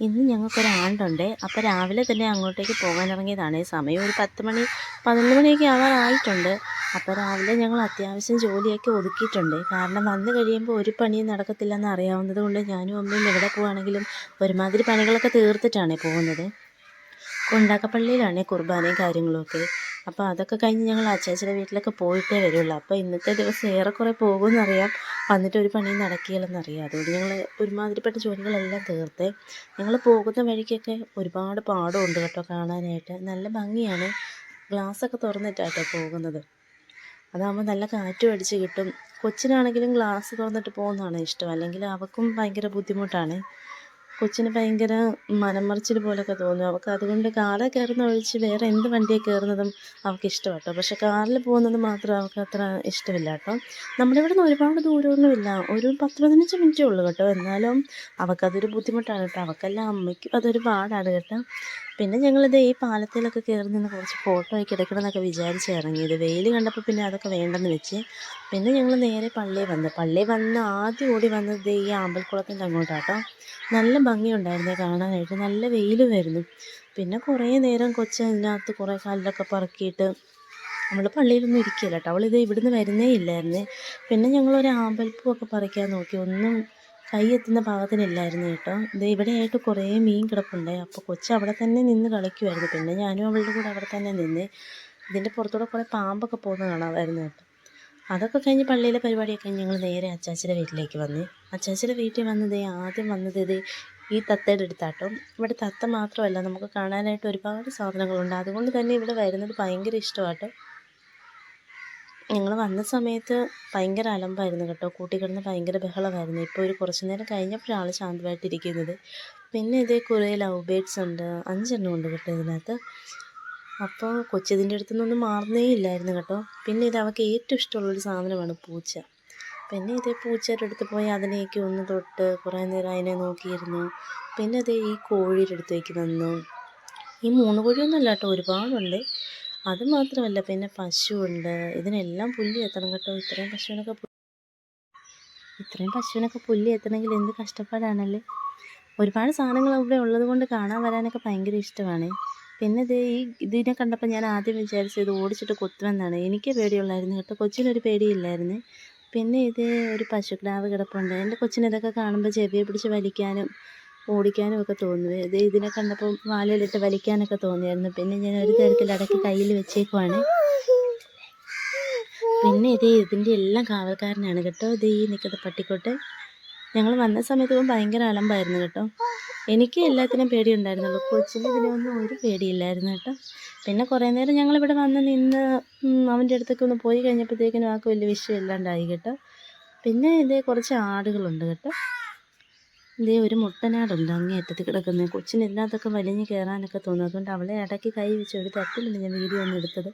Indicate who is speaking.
Speaker 1: ഇന്ന് ഞങ്ങൾക്കൊരു ആണ്ടുണ്ട് അപ്പോൾ രാവിലെ തന്നെ അങ്ങോട്ടേക്ക് പോകാനിറങ്ങിയതാണ്. സമയം ഒരു പത്ത് മണി പതിനൊന്ന് മണിയൊക്കെ ആവാറായിട്ടുണ്ട് അപ്പോൾ രാവിലെ ഞങ്ങൾ അത്യാവശ്യം ജോലിയൊക്കെ ഒതുക്കിയിട്ടുണ്ട്. കാരണം വന്നു കഴിയുമ്പോൾ ഒരു പണിയും നടക്കത്തില്ലെന്ന് അറിയാവുന്നത് കൊണ്ട് ഞാനും അമ്മയും എവിടെ പോവുകയാണെങ്കിലും ഒരുമാതിരി പണികളൊക്കെ തീർത്തിട്ടാണ് പോകുന്നത്. കൊണ്ടാക്കപ്പള്ളിയിലാണ് കുർബാനയും കാര്യങ്ങളൊക്കെ അപ്പോൾ അതൊക്കെ കഴിഞ്ഞ് ഞങ്ങൾ അച്ചാച്ചിയുടെ വീട്ടിലൊക്കെ പോയിട്ടേ വരുള്ളൂ. അപ്പോൾ ഇന്നത്തെ ദിവസം ഏറെക്കുറെ പോകുമെന്നറിയാം. വന്നിട്ട് ഒരു പണിയും നടക്കില്ലെന്നറിയാം. അതുകൊണ്ട് ഞങ്ങൾ ഒരുമാതിരിപ്പെട്ട ജോലികളെല്ലാം തീർത്ത് ഞങ്ങൾ പോകുന്ന വഴിക്കൊക്കെ ഒരുപാട് പാടമുണ്ട് കേട്ടോ കാണാനായിട്ട്. നല്ല ഭംഗിയാണ് ഗ്ലാസ്സൊക്കെ തുറന്നിട്ടാട്ടോ പോകുന്നത്. അതാകുമ്പോൾ നല്ല കാറ്റും അടിച്ച് കിട്ടും. കൊച്ചിനാണെങ്കിലും ഗ്ലാസ് തുറന്നിട്ട് പോകുന്നതാണ് ഇഷ്ടം. അല്ലെങ്കിൽ അവൾക്കും ഭയങ്കര ബുദ്ധിമുട്ടാണ്. കൊച്ചിന് ഭയങ്കര മനമറിച്ചിൽ പോലൊക്കെ തോന്നും. അവൾക്ക് അതുകൊണ്ട് കാറിൽ കയറുന്ന ഒഴിച്ച് വേറെ എന്ത് വണ്ടിയിൽ കയറുന്നതും അവൾക്ക് ഇഷ്ടമാണ് കേട്ടോ പക്ഷെ കാറിൽ പോകുന്നത് മാത്രം അവൾക്ക് അത്ര ഇഷ്ടമില്ല കേട്ടോ. നമ്മുടെ ഇവിടെ നിന്ന് ഒരുപാട് ദൂരമൊന്നുമില്ല. ഒരു പത്ത് പതിനഞ്ച് മിനിറ്റേ ഉള്ളൂ കേട്ടോ. എന്നാലും അവൾക്കതൊരു ബുദ്ധിമുട്ടാണ് കേട്ടോ. അവൾക്കല്ല അമ്മയ്ക്കും അതൊരു പാടാണ് കേട്ടോ. പിന്നെ ഞങ്ങളിത് ഈ പാലത്തിലൊക്കെ കയറി നിന്ന് കുറച്ച് ഫോട്ടോ ഒക്കെ എടുക്കണമെന്നൊക്കെ വിചാരിച്ച് ഇറങ്ങിയത്. വെയിൽ കണ്ടപ്പോൾ പിന്നെ അതൊക്കെ വേണ്ടെന്ന് വെച്ച്. പിന്നെ ഞങ്ങൾ നേരെ പള്ളിയിൽ വന്നു. പള്ളിയിൽ വന്ന് ആദ്യം ഓടി വന്നത് ഈ അമ്പലക്കുളത്തിന്റെ അങ്ങോട്ടാട്ടോ. നല്ല ഭംഗിയുണ്ടായിരുന്നേ കാണാനായിട്ട്. നല്ല വെയിലും വരുന്നു പിന്നെ കുറേ നേരം കൊച്ച് അതിനകത്ത് കുറേ കല്ലൊക്കെ പറക്കിയിട്ട് നമ്മൾ പള്ളിയിലൊന്നും ഇരിക്കില്ല കേട്ടോ. അവളിത് ഇവിടുന്ന് വരുന്നേ ഇല്ലായിരുന്നേ. പിന്നെ ഞങ്ങളൊരു ആമ്പൽപ്പൂവൊക്കെ പറിക്കാൻ നോക്കി. ഒന്നും കൈ എത്തുന്ന പാകത്തിനില്ലായിരുന്നു കേട്ടോ. ഇത് ഇവിടെയായിട്ട് കുറേ മീൻ കിടപ്പുണ്ട്. അപ്പോൾ കൊച്ച് അവിടെ തന്നെ നിന്ന് കളിക്കുമായിരുന്നു. പിന്നെ ഞാനും അവളുടെ കൂടെ അവിടെ തന്നെ നിന്ന് ഇതിന്റെ പുറത്തൂടെ കുറേ പാമ്പൊക്കെ പോകുന്ന കാണാമായിരുന്നു കേട്ടോ. അതൊക്കെ കഴിഞ്ഞ് പള്ളിയിലെ പരിപാടിയൊക്കെ ഞങ്ങൾ നേരെ അച്ചാച്ചിയുടെ വീട്ടിലേക്ക് വന്ന്. അച്ചാച്ചിയുടെ വീട്ടിൽ വന്നത് ആദ്യം വന്നത് ഇത് ഈ തത്തയുടെ അടുത്താട്ടോ. ഇവിടെ തത്ത മാത്രമല്ല നമുക്ക് കാണാനായിട്ട് ഒരുപാട് സാധനങ്ങളുണ്ട്. അതുകൊണ്ട് തന്നെ ഇവിടെ വരുന്നത് ഭയങ്കര ഇഷ്ടമാട്ടോ. ഞങ്ങൾ വന്ന സമയത്ത് ഭയങ്കര അലമ്പായിരുന്നു കേട്ടോ. കൂട്ടിക്കിടന്ന് ഭയങ്കര ബഹളമായിരുന്നു. ഇപ്പോൾ ഒരു കുറച്ച് നേരം കഴിഞ്ഞപ്പോഴാണ് ശാന്തമായിട്ടിരിക്കുന്നത്. പിന്നെ ഇതേ കുറേ ലവ് ബേഡ്സ് ഉണ്ട്. അഞ്ചെണ്ണം ഉണ്ട് കേട്ടോ ഇതിനകത്ത്. അപ്പോൾ കൊച്ചിതിന്റെ അടുത്തുനിന്നൊന്നും മാറുന്നേ ഇല്ലായിരുന്നു കേട്ടോ. പിന്നെ ഇത് അവൾക്ക് ഏറ്റവും ഇഷ്ടമുള്ളൊരു സാധനമാണ് പൂച്ച. പിന്നെ ഇതേ പൂച്ചയുടെ അടുത്ത് പോയി അതിനെയൊക്കെ ഒന്ന് തൊട്ട് കുറേ നേരം അതിനെ നോക്കിയിരുന്നു. പിന്നെ അതേ ഈ കോഴിയുടെ അടുത്തേക്ക് വന്നു ഈ മൂന്ന് കോഴിയൊന്നുമല്ല കേട്ടോ ഒരുപാടുണ്ട്. അത് മാത്രമല്ല പിന്നെ പശുവുണ്ട്. ഇതിനെല്ലാം പുല്ല് എത്തണം കേട്ടോ. ഇത്രയും പശുവിനൊക്കെ ഇത്രയും പശുവിനൊക്കെ പുല്ല് എത്തണമെങ്കിൽ എന്ത് കഷ്ടപ്പാടാണല്ലേ? ഒരുപാട് സാധനങ്ങൾ അവിടെ ഉള്ളത് കൊണ്ട് കാണാൻ വരാനൊക്കെ ഭയങ്കര ഇഷ്ടമാണ്. പിന്നെ ഇത് ഈ ഇതിനെ കണ്ടപ്പോൾ ഞാൻ ആദ്യം വിചാരിച്ചത് ഓടിച്ചിട്ട് കൊത്തുമെന്നാണ്. എനിക്ക് പേടിയുള്ളായിരുന്നു കേട്ടോ. കൊച്ചിനൊരു പേടിയില്ലായിരുന്നു. പിന്നെ ഇത് ഒരു പശുക്കിടാവ് കിടപ്പുണ്ട്. എന്റെ കൊച്ചിനിതൊക്കെ കാണുമ്പോൾ ചെവിയെ പിടിച്ച് വലിക്കാനും ഓടിക്കാനും ഒക്കെ തോന്നുന്നത് ഇത് ഇതിനെ കണ്ടപ്പോൾ വാലിലിട്ട് വലിക്കാനൊക്കെ തോന്നിയായിരുന്നു. പിന്നെ ഞാൻ ഒരു തരത്തിൽ അടക്കി കയ്യിൽ വെച്ചേക്കുവാണ്. പിന്നെ ഇത് ഇതിന്റെ എല്ലാം കാവൽക്കാരനാണ് കേട്ടോ. ഇത് ഈ നിൽക്കുന്ന പട്ടിക്കോട്ട്. ഞങ്ങൾ വന്ന സമയത്ത് ഭയങ്കര അലമ്പായിരുന്നു കേട്ടോ. എനിക്ക് എല്ലാത്തിനും പേടിയുണ്ടായിരുന്നുള്ളൂ. കൊച്ചിന് ഇതിനൊന്നും ഒരു പേടിയില്ലായിരുന്നു കേട്ടോ. പിന്നെ കുറേ നേരം ഞങ്ങളിവിടെ വന്ന് നിന്ന് അവന്റെ അടുത്തൊക്കെ ഒന്ന് പോയി കഴിഞ്ഞപ്പോഴത്തേക്കിനും ആൾക്ക് വലിയ വിഷയമില്ലാണ്ടായി കേട്ടോ. പിന്നെ ഇതേ കുറച്ച് ആടുകളുണ്ട് കേട്ടോ. ഇതേ ഒരു മുട്ടനാടുണ്ട് അങ്ങേ അറ്റത്ത് കിടക്കുന്നത്. കൊച്ചിന് ഇതിനകത്തൊക്കെ വലിഞ്ഞ് കയറാനൊക്കെ തോന്നും. അതുകൊണ്ട് അവളെ ഇടയ്ക്ക് കൈ വെച്ച് ഒരു തട്ടിലാണ് ഞാൻ വീഡിയോ ഒന്നും എടുത്തത്.